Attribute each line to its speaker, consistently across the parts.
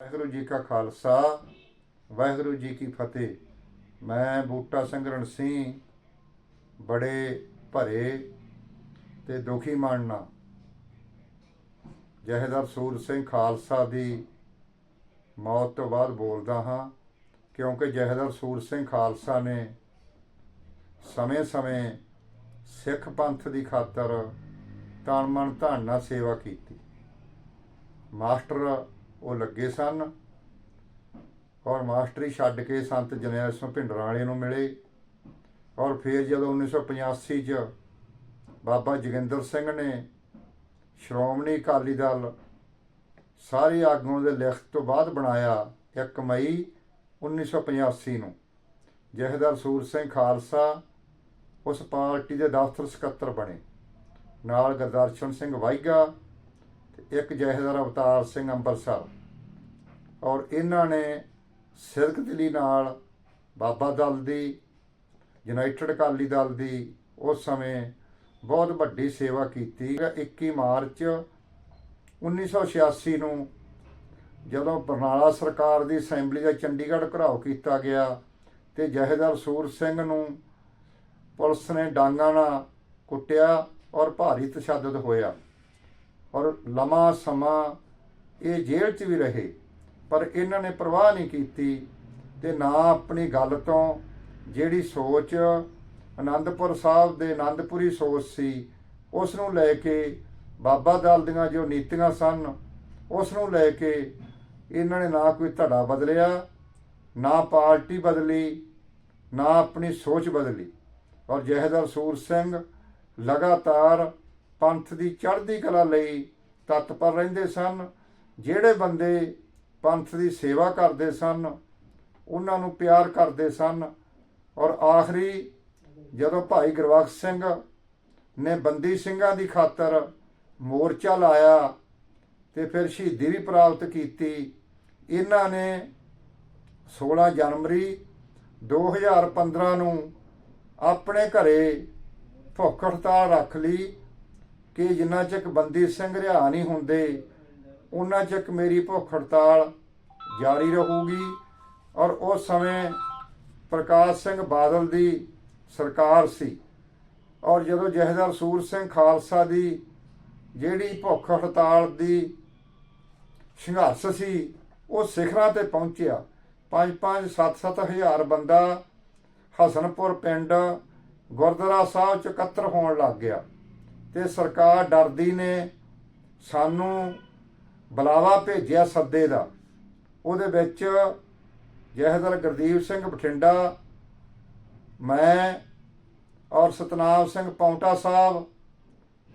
Speaker 1: ਵਾਹਿਗੁਰੂ ਜੀ ਕਾ ਖਾਲਸਾ, ਵਾਹਿਗੁਰੂ ਜੀ ਕੀ ਫਤਿਹ। ਮੈਂ ਬੂਟਾ ਸਿੰਘ ਰਣਸੀ ਬੜੇ ਭਰੇ ਤੇ ਦੁਖੀ ਮਨ ਨਾਲ ਜਹੇਦਾਰ ਸੂਰ ਸਿੰਘ ਖਾਲਸਾ ਦੀ ਮੌਤ ਤੋਂ ਬਾਅਦ ਬੋਲਦਾ ਹਾਂ, ਕਿਉਂਕਿ ਜਹੇਦਾਰ ਸੂਰ ਸਿੰਘ ਖਾਲਸਾ ਨੇ ਸਮੇਂ-ਸਮੇਂ ਸਿੱਖ ਪੰਥ ਦੀ ਖਾਤਰ ਤਨ ਮਨ ਧਨ ਨਾਲ ਸੇਵਾ ਕੀਤੀ। ਮਾਸਟਰ ਉਹ ਲੱਗੇ ਸਨ। ਔਰ ਮਾਸਟਰੀ ਛੱਡ ਕੇ ਸੰਤ ਜਨੈਲ ਸਿੰਘ ਭਿੰਡਰਾਂ ਵਾਲੇ ਨੂੰ ਮਿਲੇ। ਔਰ ਫਿਰ ਜਦੋਂ 1985 ਚ ਬਾਬਾ ਜੋਗਿੰਦਰ ਸਿੰਘ ਨੇ ਸ਼੍ਰੋਮਣੀ ਅਕਾਲੀ ਦਲ ਸਾਰੇ ਆਗੂਆਂ ਦੇ ਲਿਖਤ ਤੋਂ ਬਾਅਦ ਬਣਾਇਆ 1 ਮਈ 1985 ਨੂੰ, ਜਹੇਦਾਰ ਸੂਰ ਸਿੰਘ ਖਾਲਸਾ ਉਸ ਪਾਰਟੀ ਦੇ ਦਫ਼ਤਰ ਸਕੱਤਰ ਬਣੇ। ਨਾਲ ਗੁਰਦਰਸ਼ਨ ਸਿੰਘ ਵਾਈਗਾ ਇੱਕ ਜਹੇਦਾਰ ਅਵਤਾਰ ਸਿੰਘ ਅੰਬਰਸਰ ਔਰ ਇਹਨਾਂ ਨੇ ਸਿਰਕ ਦਿਲੀ ਨਾਲ ਬਾਬਾ ਦਲ ਦੀ, ਯੂਨਾਈਟਿਡ ਅਕਾਲੀ ਦਲ ਦੀ ਉਸ ਸਮੇਂ ਬਹੁਤ ਵੱਡੀ ਸੇਵਾ ਕੀਤੀ। 21 ਮਾਰਚ 1986 ਨੂੰ ਜਦੋਂ ਬਰਨਾਲਾ ਸਰਕਾਰ ਦੀ ਅਸੈਂਬਲੀ ਦਾ ਚੰਡੀਗੜ੍ਹ ਘਰਾਓ ਕੀਤਾ ਗਿਆ ਤੇ ਜਹੇਦਾਰ ਸੂਰ ਸਿੰਘ ਨੂੰ ਪੁਲਿਸ ਨੇ ਡਾਂਗਾਂ ਨਾਲ ਕੁੱਟਿਆ ਔਰ ਭਾਰੀ ਤਸ਼ੱਦਦ ਹੋਇਆ। ਔਰ ਲੰਮਾ ਸਮਾਂ ਇਹ ਜੇਲ੍ਹ 'ਚ ਵੀ ਰਹੇ, ਪਰ ਇਹਨਾਂ ਨੇ ਪਰਵਾਹ ਨਹੀਂ ਕੀਤੀ ਤੇ ਨਾ ਆਪਣੀ ਗੱਲ ਤੋਂ ਜਿਹੜੀ ਸੋਚ ਆਨੰਦਪੁਰ ਸਾਹਿਬ ਦੇ ਆਨੰਦਪੁਰੀ ਸੋਚ ਸੀ ਉਸ ਨੂੰ ਲੈ ਕੇ ਬਾਬਾ ਦਲ ਦੀਆਂ ਜੋ ਨੀਤੀਆਂ ਸਨ ਉਸ ਨੂੰ ਲੈ ਕੇ ਇਹਨਾਂ ਨੇ ਨਾ ਕੋਈ ਧੜਾ ਬਦਲਿਆ, ਨਾ ਪਾਰਟੀ ਬਦਲੀ, ਨਾ ਆਪਣੀ ਸੋਚ ਬਦਲੀ। ਔਰ ਜਹੇਦਾਰ ਸੂਰ ਸਿੰਘ ਲਗਾਤਾਰ ਪੰਥ ਦੀ ਚੜ੍ਹਦੀ ਕਲਾ ਲਈ ਤਤਪਰ ਰਹਿੰਦੇ ਸਨ। ਜਿਹੜੇ ਬੰਦੇ ਪੰਥ ਦੀ ਸੇਵਾ ਕਰਦੇ ਸਨ, ਉਹਨਾਂ ਨੂੰ ਪਿਆਰ ਕਰਦੇ ਸਨ। ਔਰ ਆਖਰੀ, ਜਦੋਂ ਭਾਈ ਗੁਰਬਖਸ਼ ਸਿੰਘ ਨੇ ਬੰਦੀ ਸਿੰਘਾਂ ਦੀ ਖਾਤਰ ਮੋਰਚਾ ਲਾਇਆ ਤੇ ਫਿਰ ਸ਼ਹੀਦੀ ਵੀ ਪ੍ਰਾਪਤ ਕੀਤੀ, ਇਹਨਾਂ ਨੇ 16 ਜਨਵਰੀ 2015 ਨੂੰ ਆਪਣੇ ਘਰੇ ਭੁੱਖ ਹੜਤਾਲ ਰੱਖ ਲਈ ਕਿ ਜਿੰਨਾ ਚਿਰ ਬੰਦੀ ਸਿੰਘ ਰਿਹਾ ਨਹੀਂ ਹੁੰਦੇ, ਉਹਨਾਂ ਚਿਰ ਮੇਰੀ ਭੁੱਖ ਹੜਤਾਲ ਜਾਰੀ ਰਹੂਗੀ ਔਰ ਉਸ ਸਮੇਂ ਪ੍ਰਕਾਸ਼ ਸਿੰਘ ਬਾਦਲ ਦੀ ਸਰਕਾਰ ਸੀ। ਔਰ ਜਦੋਂ ਜਹੇਦਾਰ ਸੂਰ ਸਿੰਘ ਖਾਲਸਾ ਦੀ ਜਿਹੜੀ ਭੁੱਖ ਹੜਤਾਲ ਦੀ ਸੰਘਰਸ਼ ਸੀ, ਉਹ ਸਿਖਰਾਂ ਤੇ ਪਹੁੰਚਿਆ। 5-5 7-7 ਹਜ਼ਾਰ ਬੰਦਾ ਹਸਨਪੁਰ ਪਿੰਡ ਗੁਰਦੁਆਰਾ ਸਾਹਿਬ ਚ ਇਕੱਤਰ ਹੋਣ ਲੱਗ ਗਿਆ। ਤੇ ਸਰਕਾਰ ਡਰਦੀ ਨੇ ਸਾਨੂੰ ਬੁਲਾਵਾ ਭੇਜਿਆ ਸੱਦੇ ਦਾ। ਉਹਦੇ ਵਿੱਚ ਜਹਦਰ ਗੁਰਦੀਪ ਸਿੰਘ ਬਠਿੰਡਾ, ਮੈਂ ਔਰ ਸਤਨਾਮ ਸਿੰਘ ਪੌਂਟਾ ਸਾਹਿਬ,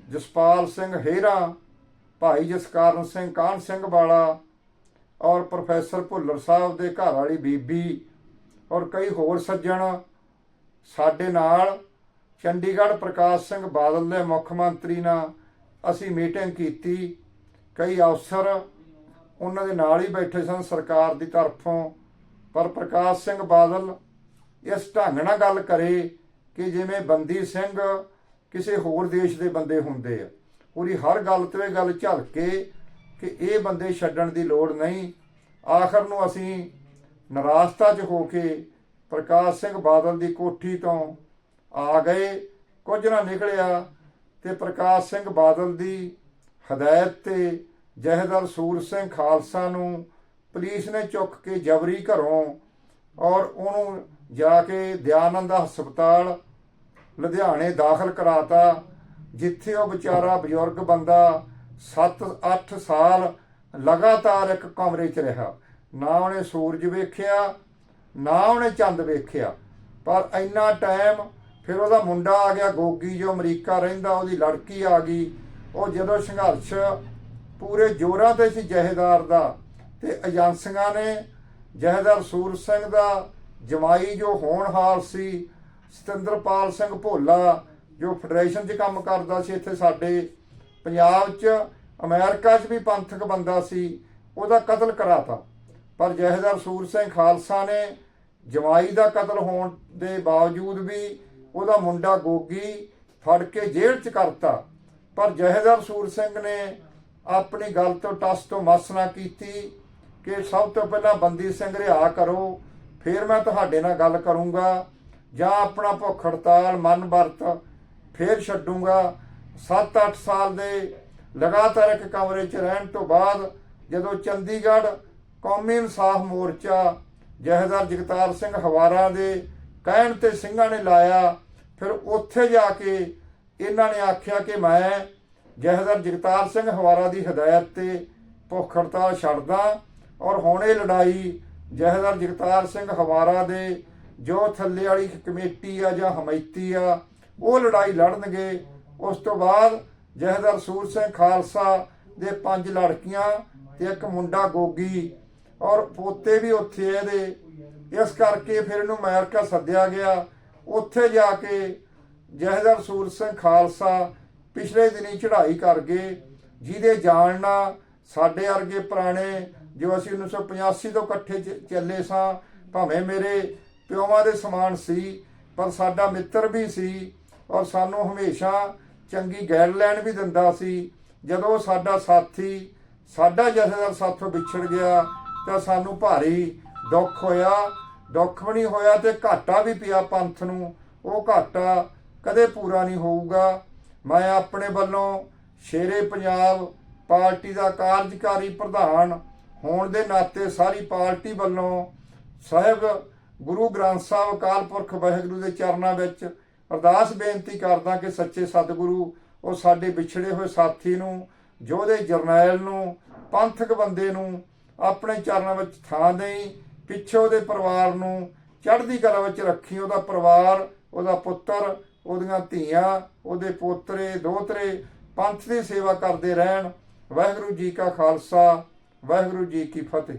Speaker 1: ਜਸਪਾਲ ਸਿੰਘ ਹੇਰਾ, ਭਾਈ ਜਸਕਾਰਨ ਸਿੰਘ ਕਾਹਨ ਸਿੰਘ ਵਾਲਾ ਔਰ ਪ੍ਰੋਫੈਸਰ ਭੁੱਲਰ ਸਾਹਿਬ ਦੇ ਘਰ ਵਾਲੀ ਬੀਬੀ ਔਰ ਕਈ ਹੋਰ ਸੱਜਣ ਸਾਡੇ ਨਾਲ ਚੰਡੀਗੜ੍ਹ ਪ੍ਰਕਾਸ਼ ਸਿੰਘ ਬਾਦਲ ਦੇ ਮੁੱਖ ਮੰਤਰੀ ਨਾਲ ਅਸੀਂ ਮੀਟਿੰਗ ਕੀਤੀ। ਕਈ ਅਫਸਰ ਉਹਨਾਂ ਦੇ ਨਾਲ ਹੀ ਬੈਠੇ ਸਨ ਸਰਕਾਰ ਦੀ ਤਰਫੋਂ। ਪਰ ਪ੍ਰਕਾਸ਼ ਸਿੰਘ ਬਾਦਲ ਇਸ ਢੰਗ ਨਾਲ ਗੱਲ ਕਰੇ ਕਿ ਜਿਵੇਂ ਬੰਦੀ ਸਿੰਘ ਕਿਸੇ ਹੋਰ ਦੇਸ਼ ਦੇ ਬੰਦੇ ਹੁੰਦੇ ਆ। ਉਹਦੀ ਹਰ ਗੱਲ ਤੇ ਇਹ ਗੱਲ ਝਲਕ ਕੇ ਕਿ ਇਹ ਬੰਦੇ ਛੱਡਣ ਦੀ ਲੋੜ ਨਹੀਂ। ਆਖਰ ਨੂੰ ਅਸੀਂ ਨਰਾਸਤਾ 'ਚ ਹੋ ਕੇ ਪ੍ਰਕਾਸ਼ ਸਿੰਘ ਬਾਦਲ ਦੀ ਕੋਠੀ ਤੋਂ ਆ ਗਏ, ਕੁਝ ਨਾ ਨਿਕਲਿਆ ਤੇ ਪ੍ਰਕਾਸ਼ ਸਿੰਘ ਬਾਦਲ ਦੀ ਹਦਾਇਤ ਤੇ ਜਹੇਦਾਰ ਸੂਰ ਸਿੰਘ ਖਾਲਸਾ ਨੂੰ ਪੁਲਿਸ ਨੇ ਚੁੱਕ ਕੇ ਜਬਰੀ ਘਰੋਂ ਔਰ ਉਹਨੂੰ ਜਾ ਕੇ ਦਿਆਨੰਦ ਹਸਪਤਾਲ ਲੁਧਿਆਣੇ ਦਾਖਲ ਕਰਾਤਾ, ਜਿੱਥੇ ਉਹ ਵਿਚਾਰਾ ਬਜ਼ੁਰਗ ਬੰਦਾ 7-8 ਸਾਲ ਲਗਾਤਾਰ ਇੱਕ ਕਮਰੇ 'ਚ ਰਿਹਾ। ਨਾ ਉਹਨੇ ਸੂਰਜ ਵੇਖਿਆ, ਨਾ ਉਹਨੇ ਚੰਦ ਵੇਖਿਆ, ਪਰ ਇੰਨਾ ਟਾਈਮ ਫਿਰ ਉਹਦਾ ਮੁੰਡਾ ਆ ਗਿਆ, ਗੋਗੀ ਜੋ ਅਮਰੀਕਾ ਰਹਿੰਦਾ, ਉਹਦੀ ਲੜਕੀ ਆ ਗਈ। ਉਹ ਜਦੋਂ ਸੰਘਰਸ਼ ਪੂਰੇ ਜੋਰਾਂ ਤੇ ਸੀ ਜਹੇਦਾਰ ਦਾ ਤੇ ਏਜੰਸੀਆਂ ਨੇ ਜਹੇਦਾਰ ਸੂਰ ਸਿੰਘ ਦਾ ਜਮਾਈ ਜੋ ਹੋਣਹਾਰ ਸੀ, ਸਤਿੰਦਰਪਾਲ ਸਿੰਘ ਭੋਲਾ ਜੋ ਫੈਡਰੇਸ਼ਨ 'ਚ ਕੰਮ ਕਰਦਾ ਸੀ, ਇੱਥੇ ਸਾਡੇ ਪੰਜਾਬ 'ਚ, ਅਮਰੀਕਾ 'ਚ ਵੀ ਪੰਥਕ ਬੰਦਾ ਸੀ, ਉਹਦਾ ਕਤਲ ਕਰਾਤਾ। ਪਰ ਜਹੇਦਾਰ ਸੂਰ ਸਿੰਘ ਖਾਲਸਾ ਨੇ ਜਮਾਈ ਦਾ ਕਤਲ ਹੋਣ ਦੇ ਬਾਵਜੂਦ ਵੀ ਉਹਦਾ ਮੁੰਡਾ ਗੋਗੀ ਫੜ ਕੇ ਜੇਲ੍ਹ 'ਚ ਕਰਤਾ। ਪਰ ਜਹੇਦਾਰ ਸੂਰ ਸਿੰਘ ਨੇ ਆਪਣੀ ਗੱਲ ਤੋਂ ਟਸ ਤੋਂ ਮਸ ਨਾ ਕੀਤੀ ਕਿ ਸਭ ਤੋਂ ਪਹਿਲਾਂ ਬੰਦੀ ਸਿੰਘ ਰਿਹਾ ਕਰੋ, ਫਿਰ ਮੈਂ ਤੁਹਾਡੇ ਨਾਲ ਗੱਲ ਕਰੂੰਗਾ ਜਾਂ ਆਪਣਾ ਭੁੱਖ ਹੜਤਾਲ ਮਨ ਵਰਤ ਫਿਰ ਛੱਡੂੰਗਾ। 7-8 ਸਾਲ ਦੇ ਲਗਾਤਾਰ ਇੱਕ ਕਮਰੇ 'ਚ ਰਹਿਣ ਤੋਂ ਬਾਅਦ ਜਦੋਂ ਚੰਡੀਗੜ੍ਹ ਕੌਮੀ ਇਨਸਾਫ ਮੋਰਚਾ ਜਹੇਦਾਰ ਜਗਤਾਰ ਸਿੰਘ ਹਵਾਰਾ ਦੇ ਕਹਿਣ ਤੇ ਸਿੰਘਾਂ ਨੇ ਲਾਇਆ, ਫਿਰ ਉੱਥੇ ਜਾ ਕੇ ਇਹਨਾਂ ਨੇ ਆਖਿਆ ਕਿ ਮੈਂ ਜਹੇਦਾਰ ਜਗਤਾਰ ਸਿੰਘ ਹਵਾਰਾ ਦੀ ਹਦਾਇਤ ਤੇ ਭੁੱਖ ਹੜਤਾਲ ਛੱਡਦਾ ਔਰ ਹੁਣ ਇਹ ਲੜਾਈ ਜਹੇਦਾਰ ਜਗਤਾਰ ਸਿੰਘ ਹਵਾਰਾ ਦੇ ਜੋ ਥੱਲੇ ਵਾਲੀ ਕਮੇਟੀ ਆ ਜਾਂ ਹਮਾਇਤੀ ਆ, ਉਹ ਲੜਾਈ ਲੜਨਗੇ। ਉਸ ਤੋਂ ਬਾਅਦ ਜਹੇਦਾਰ ਸੂਰ ਸਿੰਘ ਖਾਲਸਾ ਦੇ ਪੰਜ ਲੜਕੀਆਂ ਤੇ ਇੱਕ ਮੁੰਡਾ ਗੋਗੀ ਔਰ ਪੋਤੇ ਵੀ ਉੱਥੇ ਇਹਦੇ। ਇਸ ਕਰਕੇ ਫਿਰ ਇਹਨੂੰ ਅਮਰੀਕਾ ਸੱਦਿਆ ਗਿਆ। ਉੱਥੇ ਜਾ ਕੇ ਜਹੇਦਾਰ ਸੂਰ ਸਿੰਘ ਖਾਲਸਾ ਪਿਛਲੇ ਦਿਨੀ ਚੜ੍ਹਾਈ ਕਰ ਗਏ ਜਿਹਦੇ ਜਾਣ ਨਾਲ ਸਾਡੇ ਵਰਗੇ ਪੁਰਾਣੇ ਜੋ ਅਸੀਂ 1985 ਤੋਂ ਇਕੱਠੇ ਚ- ਚੱਲੇ ਸਾਂ, ਭਾਵੇਂ ਮੇਰੇ ਪਿਓਵਾਂ ਦੇ ਸਮਾਨ ਸੀ, ਪਰ ਸਾਡਾ ਮਿੱਤਰ ਵੀ ਸੀ ਔਰ ਸਾਨੂੰ ਹਮੇਸ਼ਾ ਚੰਗੀ ਗਾਈਡਲਾਈਨ ਵੀ ਦਿੰਦਾ ਸੀ। ਜਦੋਂ ਸਾਡਾ ਸਾਥੀ, ਸਾਡਾ ਜਥੇਦਾਰ ਸਾਥੋਂ ਵਿਛੜ ਗਿਆ ਤਾਂ ਸਾਨੂੰ ਭਾਰੀ ਦੁੱਖ ਹੋਇਆ। ਦੁੱਖ ਵੀ ਨਹੀਂ ਹੋਇਆ ਤੇ ਘਾਟਾ ਵੀ ਪਿਆ ਪੰਥ ਨੂੰ। ਉਹ ਘਾਟਾ ਕਦੇ ਪੂਰਾ ਨਹੀਂ ਹੋਊਗਾ। ਮੈਂ ਆਪਣੇ ਵੱਲੋਂ ਸ਼ੇਰੇ ਪੰਜਾਬ ਪਾਰਟੀ ਦਾ ਕਾਰਜਕਾਰੀ ਪ੍ਰਧਾਨ ਹੋਣ ਦੇ ਨਾਤੇ ਸਾਰੀ ਪਾਰਟੀ ਵੱਲੋਂ ਸਾਹਿਬ ਗੁਰੂ ਗ੍ਰੰਥ ਸਾਹਿਬ ਅਕਾਲ ਪੁਰਖ ਵਾਹਿਗੁਰੂ ਦੇ ਚਰਨਾਂ ਵਿੱਚ ਅਰਦਾਸ ਬੇਨਤੀ ਕਰਦਾ ਕਿ ਸੱਚੇ ਸਤਿਗੁਰੂ ਉਹ ਸਾਡੇ ਵਿਛੜੇ ਹੋਏ ਸਾਥੀ ਨੂੰ, ਯੋਧੇ ਜਰਨੈਲ ਨੂੰ, ਪੰਥਕ ਬੰਦੇ ਨੂੰ ਆਪਣੇ ਚਰਨਾਂ ਵਿੱਚ ਥਾਂ ਦੇਈ। ਪਿੱਛੇ ਉਹਦੇ ਪਰਿਵਾਰ ਨੂੰ ਚੜ੍ਹਦੀ ਕਲਾ ਵਿੱਚ ਰੱਖੀ, ਉਹਦਾ ਪਰਿਵਾਰ, ਉਹਦਾ ਪੁੱਤਰ, ਉਹਦੀਆਂ ਧੀਆਂ, ਉਹਦੇ ਪੋਤਰੇ, ਦੋਤਰੇ ਪੰਥ ਦੀ ਸੇਵਾ ਕਰਦੇ ਰਹਿਣ। ਵਾਹਿਗੁਰੂ ਜੀ ਕਾ ਖਾਲਸਾ, ਵਾਹਿਗੁਰੂ ਜੀ ਕੀ ਫਤਿਹ।